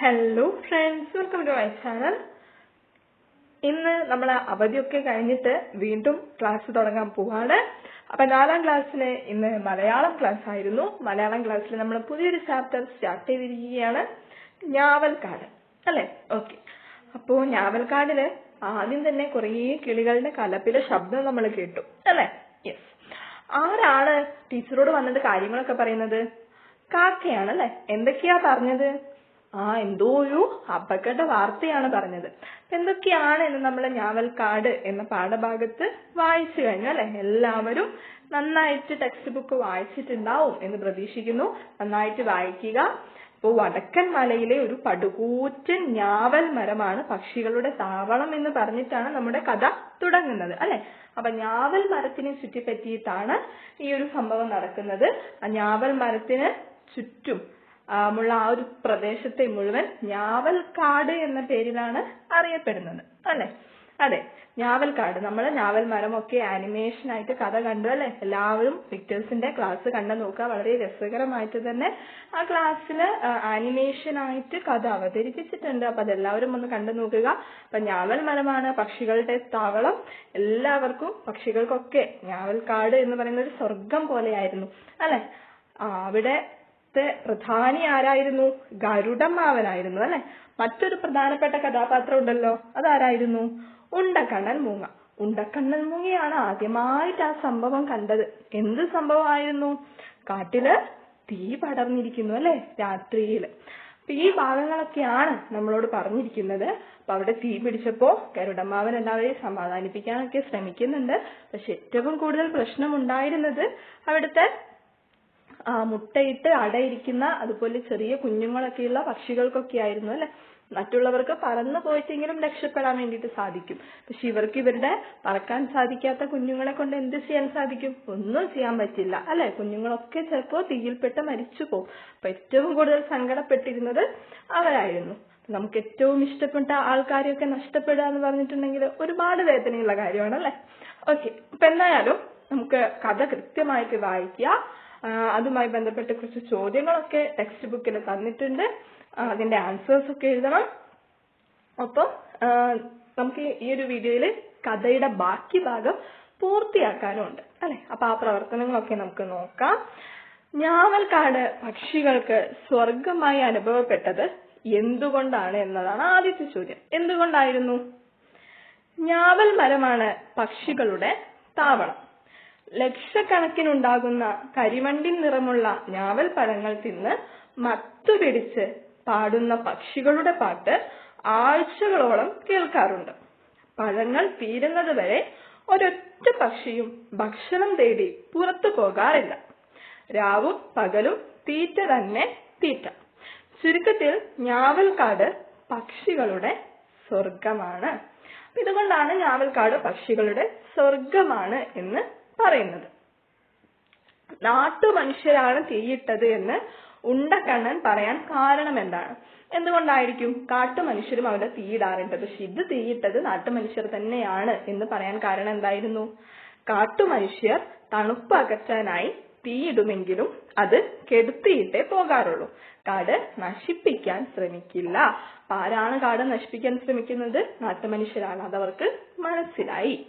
Hello friends welcome to my channel ഇന്ന് നമ്മൾ അവധിയൊക്കെ കഴിഞ്ഞിട്ട് വീണ്ടും ക്ലാസ് തുടങ്ങാൻ പോവാണ്. അപ്പൊ നാലാം ക്ലാസ്സിന് ഇന്ന് മലയാളം ക്ലാസ് ആയിരുന്നു. മലയാളം ക്ലാസ്സിൽ നമ്മൾ പുതിയൊരു ചാപ്റ്റർ സ്റ്റാർട്ട് ചെയ്തിരിക്കുകയാണ്. ഞാവൽക്കാട്. അല്ലെ? ഓക്കെ അപ്പോ ഞാവൽക്കാടിൽ ആദ്യം തന്നെ കുറേ കിളികളുടെ കലപ്പിലെ ശബ്ദം നമ്മൾ കേട്ടു. അല്ലെ? യെസ് ആരാണ് ടീച്ചറോട് വന്നിട്ട് കാര്യങ്ങളൊക്കെ പറയുന്നത്? കാക്കയാണ് അല്ലെ? എന്തൊക്കെയാ പറഞ്ഞത്? ആ എന്തോ ഒരു അപകട വാർത്തയാണ് പറഞ്ഞത്. എന്തൊക്കെയാണ് എന്ന് നമ്മൾ ഞാവൽക്കാട് എന്ന പാഠഭാഗത്ത് വായിച്ചു കഴിഞ്ഞു അല്ലെ? എല്ലാവരും നന്നായിട്ട് ടെക്സ്റ്റ് ബുക്ക് വായിച്ചിട്ടുണ്ടാവും എന്ന് പ്രതീക്ഷിക്കുന്നു. നന്നായിട്ട് വായിക്കുക. ഇപ്പോൾ വടക്കൻ മലയിലെ ഒരു പടുകൂറ്റൻ ഞാവൽ മരമാണ് പക്ഷികളുടെ താവളം എന്ന് പറഞ്ഞിട്ടാണ് നമ്മുടെ കഥ തുടങ്ങുന്നത് അല്ലെ? അപ്പൊ ഞാവൽ മരത്തിനെ ചുറ്റിപ്പറ്റിയിട്ടാണ് ഈ ഒരു സംഭവം നടക്കുന്നത്. ആ ഞാവൽ മരത്തിന് ചുറ്റും ഉള്ള ആ ഒരു പ്രദേശത്തെ മുഴുവൻ ഞാവൽക്കാട് എന്ന പേരിലാണ് അറിയപ്പെടുന്നത്. അല്ലെ? അതെ. ഞാവൽക്കാട്. നമ്മൾ ഞാവൽ ഒക്കെ ആനിമേഷൻ ആയിട്ട് കഥ കണ്ടു അല്ലെ? എല്ലാവരും പിക്ചേഴ്സിന്റെ ക്ലാസ് കണ്ടു നോക്കുക. വളരെ രസകരമായിട്ട് തന്നെ ആ ക്ലാസ്സിൽ ആനിമേഷൻ ആയിട്ട് കഥ അവതരിപ്പിച്ചിട്ടുണ്ട്. അപ്പൊ അതെല്ലാവരും ഒന്ന് കണ്ടു നോക്കുക. അപ്പൊ ഞാവൽ മരമാണ് പക്ഷികളുടെ താവളം. എല്ലാവർക്കും പക്ഷികൾക്കൊക്കെ ഞാവൽക്കാട് എന്ന് പറയുന്ന ഒരു സ്വർഗം പോലെയായിരുന്നു. അല്ലെ? അവിടെ പ്രധാനി ആരായിരുന്നു? ഗരുഡമ്മാവനായിരുന്നു അല്ലെ? മറ്റൊരു പ്രധാനപ്പെട്ട കഥാപാത്രം ഉണ്ടല്ലോ അതാരായിരുന്നു? ഉണ്ടക്കണ്ണൻ മൂങ്ങ. ഉണ്ടക്കണ്ണൻ മൂങ്ങയാണ് ആദ്യമായിട്ട് ആ സംഭവം കണ്ടത്. എന്ത് സംഭവമായിരുന്നു? കാട്ടിൽ തീ പടർന്നിരിക്കുന്നു അല്ലെ? രാത്രിയിൽ. അപ്പൊ ഈ ഭാഗങ്ങളൊക്കെയാണ് നമ്മളോട് പറഞ്ഞിരിക്കുന്നത്. അപ്പൊ അവിടെ തീ പിടിച്ചപ്പോ ഗരുഡമ്മാവൻ എല്ലാവരെയും സമാധാനിപ്പിക്കാനൊക്കെ ശ്രമിക്കുന്നുണ്ട്. പക്ഷെ ഏറ്റവും കൂടുതൽ പ്രശ്നം ഉണ്ടായിരുന്നത് അവിടുത്തെ മുട്ടയിട്ട് അടയിരിക്കുന്ന അതുപോലെ ചെറിയ കുഞ്ഞുങ്ങളൊക്കെയുള്ള പക്ഷികൾക്കൊക്കെ ആയിരുന്നു അല്ലെ? മറ്റുള്ളവർക്ക് പറന്നു പോയിട്ടെങ്കിലും രക്ഷപ്പെടാൻ വേണ്ടിയിട്ട് സാധിക്കും. പക്ഷെ ഇവർക്ക് ഇവരുടെ പറക്കാൻ സാധിക്കാത്ത കുഞ്ഞുങ്ങളെ കൊണ്ട് എന്ത് ചെയ്യാൻ സാധിക്കും? ഒന്നും ചെയ്യാൻ പറ്റില്ല അല്ലെ? കുഞ്ഞുങ്ങളൊക്കെ ചിലപ്പോ തീയിൽപ്പെട്ട് മരിച്ചു പോകും. അപ്പൊ ഏറ്റവും കൂടുതൽ സങ്കടപ്പെട്ടിരുന്നത് അവരായിരുന്നു. നമുക്ക് ഏറ്റവും ഇഷ്ടപ്പെട്ട ആൾക്കാരെയൊക്കെ നഷ്ടപ്പെടുക എന്ന് പറഞ്ഞിട്ടുണ്ടെങ്കിൽ ഒരുപാട് വേദനയുള്ള കാര്യമാണ് അല്ലെ? ഓക്കെ അപ്പൊ എന്തായാലും നമുക്ക് കഥ കൃത്യമായിട്ട് വായിക്കുക അതുമായി ബന്ധപ്പെട്ട് കുറച്ച് ചോദ്യങ്ങളൊക്കെ ടെക്സ്റ്റ് ബുക്കിൽ തന്നിട്ടുണ്ട്. അതിന്റെ ആൻസേഴ്സ് ഒക്കെ എഴുതണം. ഒപ്പം നമുക്ക് ഈ ഒരു വീഡിയോയിൽ കഥയുടെ ബാക്കി ഭാഗം പൂർത്തിയാക്കാനും ഉണ്ട് അല്ലെ? അപ്പൊ ആ പ്രവർത്തനങ്ങളൊക്കെ നമുക്ക് നോക്കാം. ഞാവൽക്കാട് പക്ഷികൾക്ക് സ്വർഗമായി അനുഭവപ്പെട്ടത് എന്തുകൊണ്ടാണ് എന്നതാണ് ആദ്യത്തെ ചോദ്യം. എന്തുകൊണ്ടായിരുന്നു? ഞാവൽ മരമാണ് പക്ഷികളുടെ താവളം. ലക്ഷക്കണക്കിനുണ്ടാകുന്ന കരിവണ്ടി നിറമുള്ള ഞാവൽ പഴങ്ങൾ തിന്ന് മത്തുപിടിച്ച് പാടുന്ന പക്ഷികളുടെ പാട്ട് ആഴ്ചകളോളം കേൾക്കാറുണ്ട്. പഴങ്ങൾ തീരുന്നത് വരെ ഒരൊറ്റ പക്ഷിയും ഭക്ഷണം തേടി പുറത്തു പോകാറില്ല. രാവും പകലും തീറ്റ തന്നെ തീറ്റ. ചുരുക്കത്തിൽ ഞാവൽക്കാട് പക്ഷികളുടെ സ്വർഗമാണ് ഇതുകൊണ്ടാണ് ഞാവൽക്കാട് പക്ഷികളുടെ സ്വർഗമാണ് എന്ന് പറയുന്നത്. നാട്ടുമനുഷ്യരാണ് തീയിട്ടത് എന്ന് ഉണ്ടക്കണ്ണൻ പറയാൻ കാരണം എന്താണ്? എന്തുകൊണ്ടായിരിക്കും കാട്ടുമനുഷ്യരും അവിടെ തീയിടാറുണ്ട് പക്ഷെ ഇത് തീയിട്ടത് നാട്ടു മനുഷ്യർ തന്നെയാണ് എന്ന് പറയാൻ കാരണം എന്തായിരുന്നു? കാട്ടുമനുഷ്യർ തണുപ്പ് അകറ്റാനായി തീയിടുമെങ്കിലും അത് കെടുത്തിയിട്ടേ പോകാറുള്ളൂ. കാട് നശിപ്പിക്കാൻ ശ്രമിക്കില്ല. ആരാണ് കാട് നശിപ്പിക്കാൻ ശ്രമിക്കുന്നത്? നാട്ടു മനുഷ്യരാണ് അതവർക്ക് മനസ്സിലായി.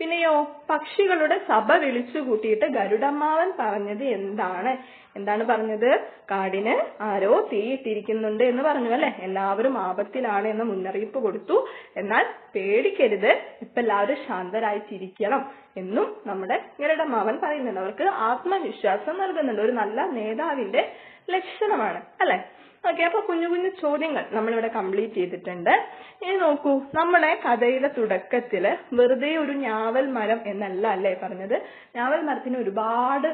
പിന്നെയോ പക്ഷികളുടെ സഭ വിളിച്ചു കൂട്ടിയിട്ട് ഗരുഡമ്മാവൻ പറഞ്ഞത് എന്താണ്? എന്താണ് പറഞ്ഞത്? കാടിന് ആരോ തീയിട്ടിരിക്കുന്നുണ്ട് എന്ന് പറഞ്ഞു അല്ലെ? എല്ലാവരും ആപത്തിലാണ് എന്ന് മുന്നറിയിപ്പ് കൊടുത്തു. എന്നാൽ പേടിക്കരുത് ഇപ്പൊ എല്ലാവരും ശാന്തരായിട്ടിരിക്കണം എന്നും നമ്മുടെ ഗരുഡമ്മാവൻ പറയുന്നുണ്ട്. അവർക്ക് ആത്മവിശ്വാസം നൽകുന്നുണ്ട്. ഒരു നല്ല നേതാവിന്റെ ലക്ഷണമാണ് അല്ലെ? ഓക്കെ അപ്പൊ കുഞ്ഞു കുഞ്ഞു ചോദ്യങ്ങൾ നമ്മളിവിടെ കംപ്ലീറ്റ് ചെയ്തിട്ടുണ്ട്. ഇനി നോക്കൂ നമ്മുടെ കഥയിലെ തുടക്കത്തിൽ വെറുതെ ഒരു ഞാവൽ മരം എന്നല്ല അല്ലേ പറഞ്ഞത്? ഞാവൽ മരത്തിന് ഒരുപാട്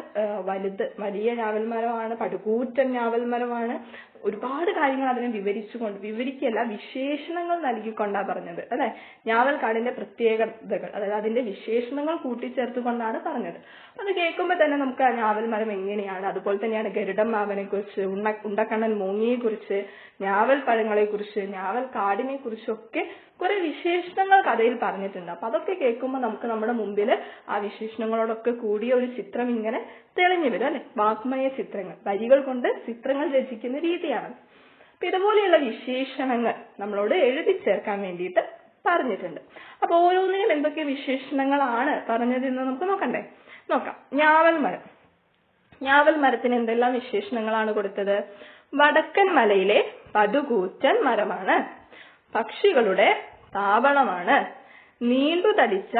വലുത് വലിയ ഞാവൽ മരമാണ് പടുകൂറ്റൻ ഞാവൽ മരമാണ്. ഒരുപാട് കാര്യങ്ങൾ അതിനെ വിവരിച്ചുകൊണ്ട് വിവരിക്കല്ല വിശേഷണങ്ങൾ നൽകിക്കൊണ്ടാ പറഞ്ഞത്. അല്ലെ? ഞാവൽക്കാടിന്റെ പ്രത്യേകതകൾ അതായത് അതിന്റെ വിശേഷണങ്ങൾ കൂട്ടിച്ചേർത്തുകൊണ്ടാണ് പറഞ്ഞത്. അത് കേൾക്കുമ്പോൾ തന്നെ നമുക്ക് ആ ഞാവൽ മരം എങ്ങനെയാണ്? അതുപോലെ തന്നെയാണ് ഗരുഡൻ മാവനെ കുറിച്ച് ഉണ്ണ ഉണ്ടക്കണ്ണൻ മൂങ്ങിയെ കുറിച്ച് ഞാവൽ പഴങ്ങളെ കുറിച്ച് ഞാവൽ കാടിനെ കുറിച്ചൊക്കെ കുറെ വിശേഷണങ്ങൾ കഥയിൽ പറഞ്ഞിട്ടുണ്ട്. അപ്പൊ അതൊക്കെ കേൾക്കുമ്പോൾ നമുക്ക് നമ്മുടെ മുമ്പിൽ ആ വിശേഷണങ്ങളോടൊക്കെ കൂടിയ ഒരു ചിത്രം ഇങ്ങനെ തെളിഞ്ഞു വരും അല്ലെ? വാക്മയ ചിത്രങ്ങൾ. വരികൾ കൊണ്ട് ചിത്രങ്ങൾ രചിക്കുന്ന രീതിയാണ്. അപ്പൊ ഇതുപോലെയുള്ള വിശേഷണങ്ങൾ നമ്മളോട് എഴുതി ചേർക്കാൻ വേണ്ടിയിട്ട് പറഞ്ഞിട്ടുണ്ട്. അപ്പൊ ഓരോന്നിനും എന്തൊക്കെ വിശേഷണങ്ങളാണ് പറഞ്ഞതെന്ന് നമുക്ക് നോക്കണ്ടേ? നോക്കാം. ഞാവൽ മരം. ഞാവൽ മരത്തിന് എന്തെല്ലാം വിശേഷണങ്ങളാണ് കൊടുത്തത്? വടക്കൻ മലയിലെ പടുകൂറ്റൻ മരമാണ്. പക്ഷികളുടെ താവളമാണ്. നീണ്ടു തടിച്ച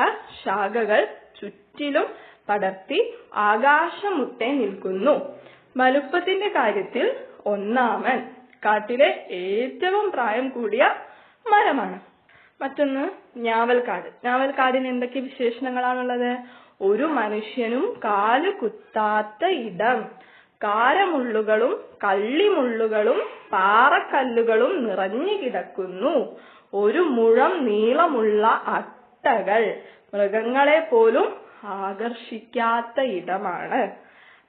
ശാഖകൾ ചുറ്റിലും പടർത്തി ആകാശമുട്ടെ നിൽക്കുന്നു. വലുപ്പത്തിന്റെ കാര്യത്തിൽ ഒന്നാമൻ കാട്ടിലെ ഏറ്റവും പ്രായം കൂടിയ മരമാണ്. മറ്റൊന്ന് ഞാവൽക്കാട്. ഞാവൽക്കാടിന് എന്തൊക്കെ വിശേഷണങ്ങളാണുള്ളത്? ഒരു മനുഷ്യനും കാൽ കുത്താത്ത ഇടം. കാരമുള്ളുകളും കള്ളിമുള്ളുകളും പാറക്കല്ലുകളും നിറഞ്ഞു കിടക്കുന്നു. ഒരു മുഴം നീളമുള്ള അട്ടകൾ മൃഗങ്ങളെ പോലും ആകർഷിക്കാത്ത ഇടമാണ്.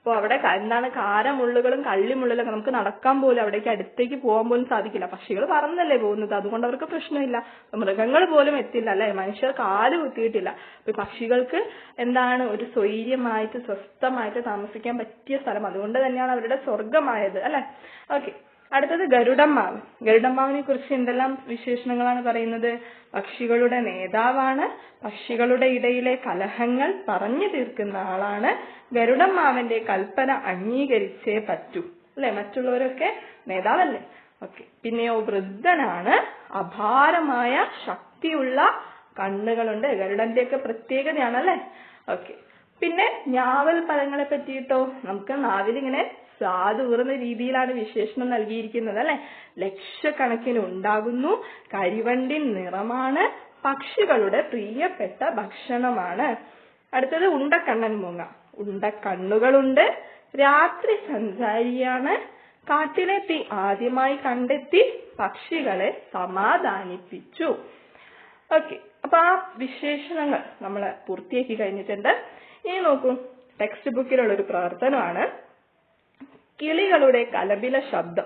അപ്പൊ അവിടെ എന്താണ് കാരമുള്ളുകളും കള്ളിമുള്ളിലൊക്കെ നമുക്ക് നടക്കാൻ പോലും അവിടേക്ക് അടുത്തേക്ക് പോകാൻ പോലും സാധിക്കില്ല. പക്ഷികൾ പറന്നല്ലേ പോകുന്നത്? അതുകൊണ്ട് അവർക്ക് പ്രശ്നമില്ല. മൃഗങ്ങൾ പോലും എത്തില്ല അല്ലെ? മനുഷ്യർ കാൽ കുത്തിയിട്ടില്ല. അപ്പൊ പക്ഷികൾക്ക് എന്താണ് ഒരു സ്വൈര്യമായിട്ട് സ്വസ്ഥമായിട്ട് താമസിക്കാൻ പറ്റിയ സ്ഥലം. അതുകൊണ്ട് തന്നെയാണ് അവരുടെ സ്വർഗമായത് അല്ലെ? ഓക്കെ അടുത്തത് ഗരുഡമ്മാവ്. ഗരുഡമ്മാവിനെ കുറിച്ച് എന്തെല്ലാം വിശേഷണങ്ങളാണ് പറയുന്നത്? പക്ഷികളുടെ നേതാവാണ്. പക്ഷികളുടെ ഇടയിലെ കലഹങ്ങൾ പറഞ്ഞു തീർക്കുന്ന ആളാണ്. ഗരുഡമ്മാവന്റെ കൽപ്പന അംഗീകരിച്ചേ പറ്റൂ. അല്ലെ? മറ്റുള്ളവരൊക്കെ നേതാവല്ലേ? ഓക്കെ. പിന്നെയോ വൃദ്ധനാണ്. അപാരമായ ശക്തിയുള്ള കണ്ണുകളുണ്ട്. ഗരുഡന്റെ ഒക്കെ പ്രത്യേകതയാണല്ലേ ഓക്കെ. പിന്നെ ഞാവൽ പഴങ്ങളെ പറ്റിയിട്ടോ? നമുക്ക് നാവിലിങ്ങനെ സാധൂറുന്ന രീതിയിലാണ് വിശേഷണം നൽകിയിരിക്കുന്നത് അല്ലെ? ലക്ഷക്കണക്കിന് ഉണ്ടാകുന്നു. കരിവണ്ടിൻ നിറമാണ് പക്ഷികളുടെ പ്രിയപ്പെട്ട ഭക്ഷണമാണ്. അടുത്തത് ഉണ്ടക്കണ്ണൻ മൂങ്ങ. ഉണ്ടക്കണ്ണുകളുണ്ട്. രാത്രി സഞ്ചാരിയാണ്. കാട്ടിലെ തീ ആദ്യമായി കണ്ടെത്തി പക്ഷികളെ സമാധാനിപ്പിച്ചു. ഓക്കെ അപ്പൊ ആ വിശേഷണങ്ങൾ നമ്മൾ പൂർത്തിയാക്കി കഴിഞ്ഞിട്ടുണ്ട്. ഇനി നോക്കൂ ടെക്സ്റ്റ് ബുക്കിലുള്ള ഒരു പ്രവർത്തനമാണ് കിളികളുടെ കലപില ശബ്ദം.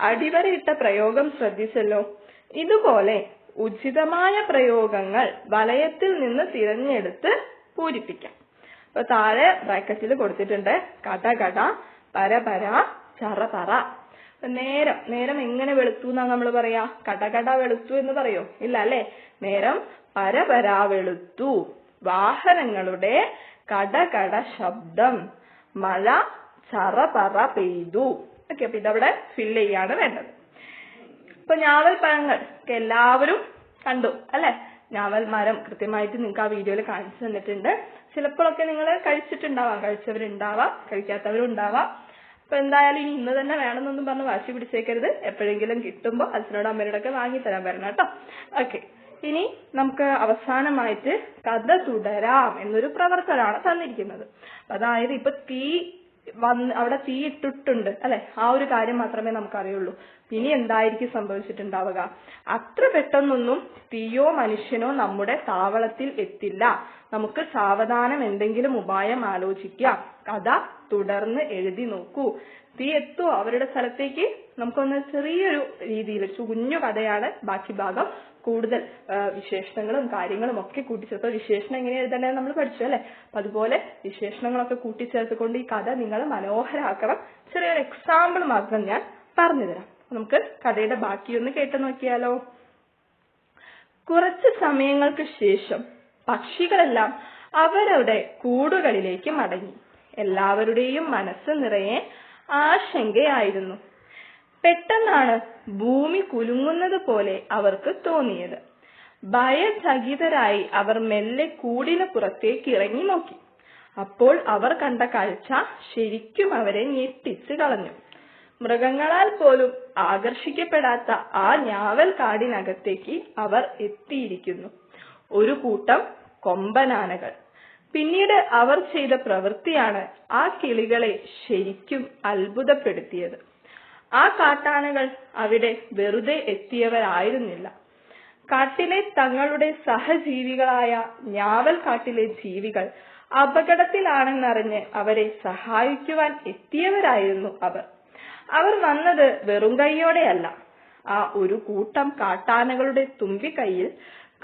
അടിവരയിട്ട പ്രയോഗം ശ്രദ്ധിച്ചല്ലോ. ഇതുപോലെ ഉചിതമായ പ്രയോഗങ്ങൾ വലയത്തിൽ നിന്ന് തിരഞ്ഞെടുത്ത് പൂരിപ്പിക്കാം. അപ്പൊ താഴെ ബ്രാക്കറ്റിൽ കൊടുത്തിട്ടുണ്ട്. കടകട പരപര പര പര ചറ പറ നേരം നേരം എങ്ങനെ വെളുത്തു എന്നാ നമ്മൾ പറയാ? കടകട വെളുത്തു എന്ന് പറയോ? ഇല്ല അല്ലെ? നേരം പരപര വെളുത്തു. വാഹനങ്ങളുടെ കടകട ശബ്ദം. മഴ ചറ പറ പെയ്തു. ഓക്കെ അപ്പൊ ഇതവിടെ ഫില്ല് ചെയ്യാണ് വേണ്ടത്. ഇപ്പൊ ഞാവൽ പഴങ്ങൾ എല്ലാവരും കണ്ടു അല്ലെ? ഞാവൽ മരം കൃത്യമായിട്ട് നിങ്ങൾക്ക് ആ വീഡിയോയിൽ കാണിച്ചു തന്നിട്ടുണ്ട്. ചിലപ്പോഴൊക്കെ നിങ്ങൾ കഴിച്ചിട്ടുണ്ടാവാം കഴിച്ചവരുണ്ടാവാം കഴിക്കാത്തവരും ഉണ്ടാവാം അപ്പൊ എന്തായാലും ഇനി ഇന്ന് തന്നെ വേണമെന്നൊന്നും പറഞ്ഞ് വാശി പിടിച്ചേക്കരുത്. എപ്പോഴെങ്കിലും കിട്ടുമ്പോൾ അച്ഛനോടും അമ്മയോടൊക്കെ വാങ്ങി തരാൻ വരണം കേട്ടോ. ഓക്കെ ഇനി നമുക്ക് അവസാനമായിട്ട് കഥ തുടരാം എന്നൊരു പ്രവർത്തനമാണ് തന്നിരിക്കുന്നത്. അതായത് ഇപ്പൊ തീ വന്ന് അവിടെ തീ ഇട്ടിട്ടുണ്ട് അല്ലെ? ആ ഒരു കാര്യം മാത്രമേ നമുക്കറിയുള്ളൂ. ഇനി എന്തായിരിക്കും സംഭവിച്ചിട്ടുണ്ടാവുക? അത്ര പെട്ടെന്നൊന്നും തീയോ മനുഷ്യനോ നമ്മുടെ താവളത്തിൽ എത്തില്ല. നമുക്ക് സാവധാനം എന്തെങ്കിലും ഉപായം ആലോചിക്കാം കഥ തുടർന്ന് എഴുതി നോക്കൂ. തീ എത്തുമോ അവരുടെ സ്ഥലത്തേക്ക്. നമുക്കൊന്ന് ചെറിയൊരു രീതിയിൽ കുഞ്ഞു കഥയാണ് ബാക്കി ഭാഗം. കൂടുതൽ വിശേഷണങ്ങളും കാര്യങ്ങളും ഒക്കെ കൂട്ടിച്ചേർത്ത്. വിശേഷണം എങ്ങനെ എഴുതേണ്ടത് നമ്മൾ പഠിച്ചു അല്ലെ? അപ്പൊ അതുപോലെ വിശേഷണങ്ങളൊക്കെ കൂട്ടിച്ചേർത്തുകൊണ്ട് ഈ കഥ നിങ്ങൾ മനോഹരാക്കണം. ചെറിയൊരു എക്സാമ്പിൾ മാത്രം ഞാൻ പറഞ്ഞു തരാം നമുക്ക് കഥയുടെ ബാക്കിയൊന്ന് കേട്ടു നോക്കിയാലോ? കുറച്ച് സമയങ്ങൾക്ക് ശേഷം പക്ഷികളെല്ലാം അവരവരുടെ കൂടുകളിലേക്ക് മടങ്ങി. എല്ലാവരുടെയും മനസ്സ് നിറയെ ആശങ്കയായിരുന്നു. പെട്ടെന്നാണ് ഭൂമി കുലുങ്ങുന്നത് പോലെ അവർക്ക് തോന്നിയത്. ഭയചകിതരായി അവർ മെല്ലെ കൂടിന് പുറത്തേക്ക് ഇറങ്ങി നോക്കി. അപ്പോൾ അവർ കണ്ട കാഴ്ച ശരിക്കും അവരെ ഞെട്ടിച്ചു കളഞ്ഞു. മൃഗങ്ങളാൽ പോലും ആകർഷിക്കപ്പെടാത്ത ആ ഞാവൽ കാടിനകത്തേക്ക് അവർ എത്തിയിരിക്കുന്നു. ഒരു കൂട്ടം കൊമ്പനാനകൾ. പിന്നീട് അവർ ചെയ്ത പ്രവൃത്തിയാണ് ആ കിളികളെ ശരിക്കും അത്ഭുതപ്പെടുത്തിയത്. ആ കാട്ടാനകൾ അവിടെ വെറുതെ എത്തിയവരായിരുന്നില്ല. കാട്ടിലെ തങ്ങളുടെ സഹജീവികളായ ഞാവൽ കാട്ടിലെ ജീവികൾ അപകടത്തിലാണെന്നറിഞ്ഞ് അവരെ സഹായിക്കുവാൻ എത്തിയവരായിരുന്നു അവർ. അവർ വന്നത് വെറും കൈയോടെയല്ല. ആ ഒരു കൂട്ടം കാട്ടാനകളുടെ തുമ്പിക്കൈയിൽ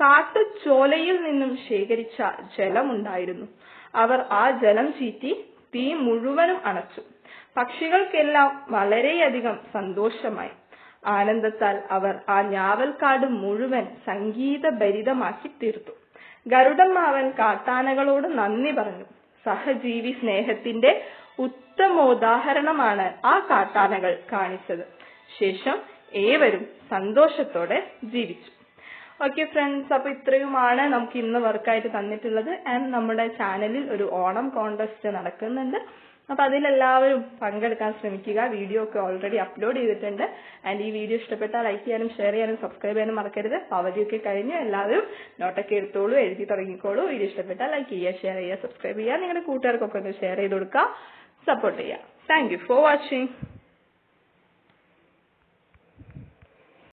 കാട്ടുചോലയിൽ നിന്നും ശേഖരിച്ച ജലമുണ്ടായിരുന്നു. അവർ ആ ജലം ചീറ്റി തീ മുഴുവനും അണച്ചു. പക്ഷികൾക്കെല്ലാം വളരെയധികം സന്തോഷമായി. ആനന്ദത്താൽ അവർ ആ ഞാവൽക്കാട് മുഴുവൻ സംഗീതഭരിതമാക്കി തീർത്തു ഗരുഡമ്മാവൻ കാട്ടാനകളോട് നന്ദി പറഞ്ഞു. സഹജീവി സ്നേഹത്തിന്റെ ഉത്തമോദാഹരണമാണ് ആ കാട്ടാനകൾ കാണിച്ചത്. ശേഷം ഏവരും സന്തോഷത്തോടെ ജീവിച്ചു. ഓക്കെ ഫ്രണ്ട്സ് അപ്പൊ ഇത്രയുമാണ് നമുക്ക് ഇന്ന് വർക്കായിട്ട് തന്നിട്ടുള്ളത്. ആൻഡ് നമ്മുടെ ചാനലിൽ ഒരു ഓണം കോൺടെസ്റ്റ് നടക്കുന്നുണ്ട്. അപ്പൊ അതിലെല്ലാവരും പങ്കെടുക്കാൻ ശ്രമിക്കുക. വീഡിയോ ഒക്കെ ഓൾറെഡി അപ്ലോഡ് ചെയ്തിട്ടുണ്ട്. ആൻഡ് ഈ വീഡിയോ ഇഷ്ടപ്പെട്ടാൽ ലൈക്ക് ചെയ്യാനും ഷെയർ ചെയ്യാനും സബ്സ്ക്രൈബ് ചെയ്യാനും മറക്കരുത്. അവധിയൊക്കെ കഴിഞ്ഞ് എല്ലാവരും നോട്ടൊക്കെ എടുത്തോളൂ എഴുതി തുടങ്ങിക്കോളൂ. വീഡിയോ ഇഷ്ടപ്പെട്ടാൽ ലൈക്ക് ചെയ്യുക ഷെയർ ചെയ്യുക സബ്സ്ക്രൈബ് ചെയ്യുക. നിങ്ങളുടെ കൂട്ടുകാർക്കൊക്കെ ഒന്ന് ഷെയർ ചെയ്ത് കൊടുക്കുക സപ്പോർട്ട് ചെയ്യുക. Thank for watching